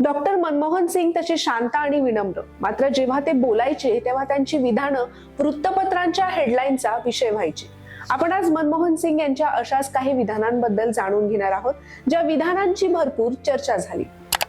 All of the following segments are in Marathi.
डॉक्टर मनमोहन सिंग तसे शांत आणि विनम्र. मात्र जेव्हा ते बोलायचे तेव्हा त्यांची विधानं वृत्तपत्रांच्या हेडलाईनचा विषय व्हायची. आपण आज मनमोहन सिंग यांच्या अशाच काही विधानांबद्दल जाणून घेणार आहोत ज्या विधानांची भरपूर चर्चा झाली.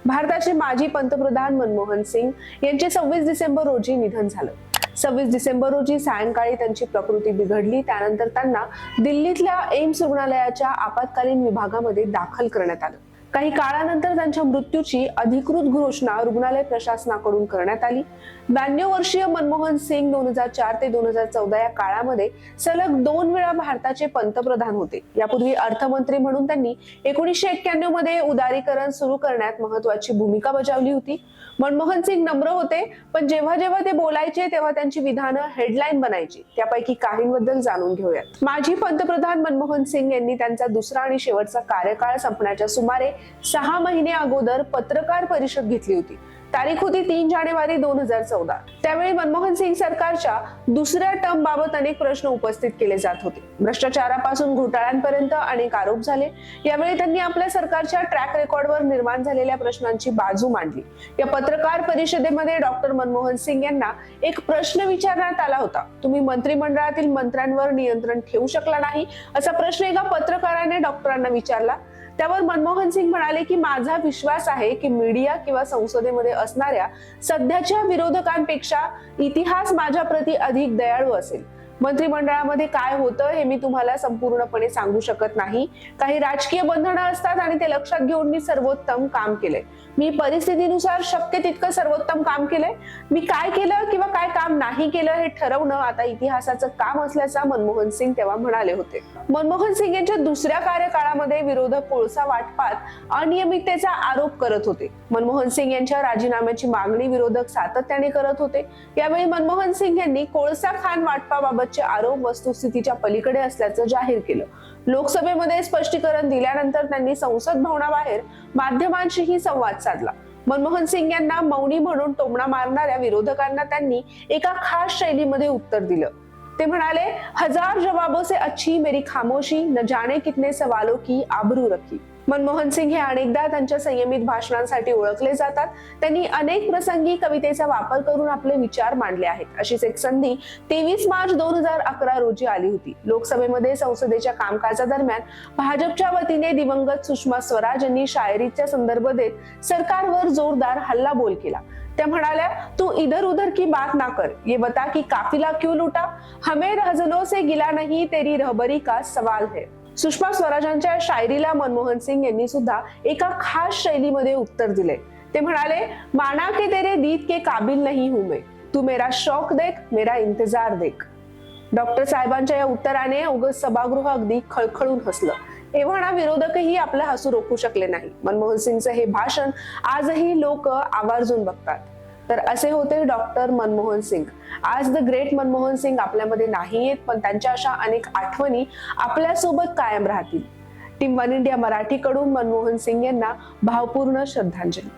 भारताचे माजी पंतप्रधान मनमोहन सिंग यांचे सव्वीस डिसेंबर रोजी निधन झालं. सव्वीस डिसेंबर रोजी सायंकाळी त्यांची प्रकृती बिघडली त्यानंतर त्यांना दिल्लीतल्या एम्स रुग्णालयाच्या आपत्कालीन विभागामध्ये दाखल करण्यात आलं. काही काळानंतर त्यांच्या मृत्यूची अधिकृत घोषणा रुग्णालय प्रशासनाकडून करण्यात आली. ब्याण्णव वर्षीय मनमोहन सिंग दोन हजार चार ते दोन हजार चौदा या काळामध्ये सलग दोन वेळा भारताचे पंतप्रधान होते. यापूर्वी अर्थमंत्री म्हणून त्यांनी एकोणीसशे एक्क्याण्णवमध्ये उदारीकरण सुरू करण्यात महत्वाची भूमिका बजावली होती. मनमोहन सिंग नम्र होते पण जेव्हा जेव्हा ते बोलायचे तेव्हा त्यांची विधानं हेडलाईन बनायची. त्यापैकी काहींबद्दल जाणून घेऊयात. माजी पंतप्रधान मनमोहन सिंग यांनी त्यांचा दुसरा आणि शेवटचा कार्यकाळ संपण्याच्या सुमारे सहा महिने अगोदर पत्रकार परिषद घेतली होती. तारीख होती तीन जानेवारी दोन हजार चौदा. त्यावेळी मनमोहन सिंग सरकारच्या दुसऱ्या टर्म बाबत अनेक प्रश्न उपस्थित केले जात होते. भ्रष्टाचारापासून घोटाळ्यांपर्यंत अनेक आरोप झाले. यावेळी त्यांनी आपल्या सरकारच्या ट्रॅक रेकॉर्डवर निर्माण झालेल्या प्रश्नांची बाजू मांडली. या पत्रकार परिषदेमध्ये डॉक्टर मनमोहन सिंग यांना एक प्रश्न विचारण्यात आला होता. तुम्ही मंत्रिमंडळातील मंत्र्यांवर नियंत्रण ठेवू शकला नाही? असा प्रश्न एका पत्रकाराने डॉक्टरांना विचारला. त्यावर मनमोहन सिंग म्हणाले की माझा विश्वास आहे की मीडिया किंवा संसदेमध्ये असणाऱ्या सध्याच्या विरोधकांपेक्षा इतिहास माझ्या प्रती अधिक दयाळू असेल. मंत्रिमंडळामध्ये काय होतं हे मी तुम्हाला संपूर्णपणे सांगू शकत नाही. काही राजकीय बंधनं असतात आणि ते लक्षात घेऊन मी सर्वोत्तम काम केलंय. मी परिस्थितीनुसार शक्य तितकं सर्वोत्तम काम केलंय. मी काय केलं किंवा काय काम नाही केलं हे ठरवणं आता इतिहासाचं काम असल्याचा मनमोहन सिंग तेव्हा म्हणाले होते. मनमोहन सिंग यांच्या दुसऱ्या कार्यकाळामध्ये विरोधक कोळसा वाटपात अनियमिततेचा आरोप करत होते. मनमोहन सिंग यांच्या राजीनाम्याची मागणी विरोधक सातत्याने करत होते. यावेळी मनमोहन सिंग यांनी कोळसा खान वाटपाबाबतचे आरोप वस्तुस्थितीच्या पलीकडे असल्याचं जाहीर केलं. लोकसभेमध्ये स्पष्टीकरण दिल्यानंतर त्यांनी संसद भवनाबाहेर माध्यमांशीही संवाद साधला. मनमोहन सिंग यांना मौनी म्हणून टोमणा मारणाऱ्या विरोधकांना त्यांनी एका खास शैलीमध्ये उत्तर दिलं. ते म्हणाले हजार जवाबों से अच्छी मेरी खामोशी न जाने कितने सवालों की आबरू रखी. मनमोहन सिंग हे अनेकदा त्यांच्या संयमित भाषणांसाठी ओळखले जातात. त्यांनी अनेक प्रसंगी कवितेचा वापर करून आपले विचार मांडले आहेत. अशीच एक संधी तेवीस मार्च दोन हजार अकरा रोजी आली होती. लोकसभेमध्ये संसदेच्या कामकाजादरम्यान भाजपच्या वतीने दिवंगत सुषमा स्वराज यांनी शायरीचा संदर्भ देत सरकारवर जोरदार हल्लाबोल केला. त्या म्हणाल्या तू इधर उधर की बात ना कर. ये बता की काफिला क्यों लूटा? हमें रहजनों से गिला नहीं तेरी रहबरी का सवाल है. सुषमा स्वराजांच्या शायरीला मनमोहन सिंग यांनी सुद्धा एका खास शैलीमध्ये उत्तर दिले. ते म्हणाले माना के तेरे दीद के काबिल नाही हूं मैं. तू मेरा शौक देख मेरा इंतजार देख. डॉक्टर साहेबांच्या या उत्तराने उगस सभागृह अगदी खळखळून हसलं. एव्हाना विरोधकही आपलं हसू रोखू शकले नाही. मनमोहन सिंगचं हे भाषण आजही लोक आवर्जून बघतात. तर असे होते डॉक्टर मनमोहन सिंग. आज द ग्रेट मनमोहन सिंग आपल्यामध्ये नाही आहेत पण त्यांच्या अशा अनेक आठवणी आपल्यासोबत कायम राहतील. टीम वन इंडिया मराठीकडून मनमोहन सिंग यांना भावपूर्ण श्रद्धांजली.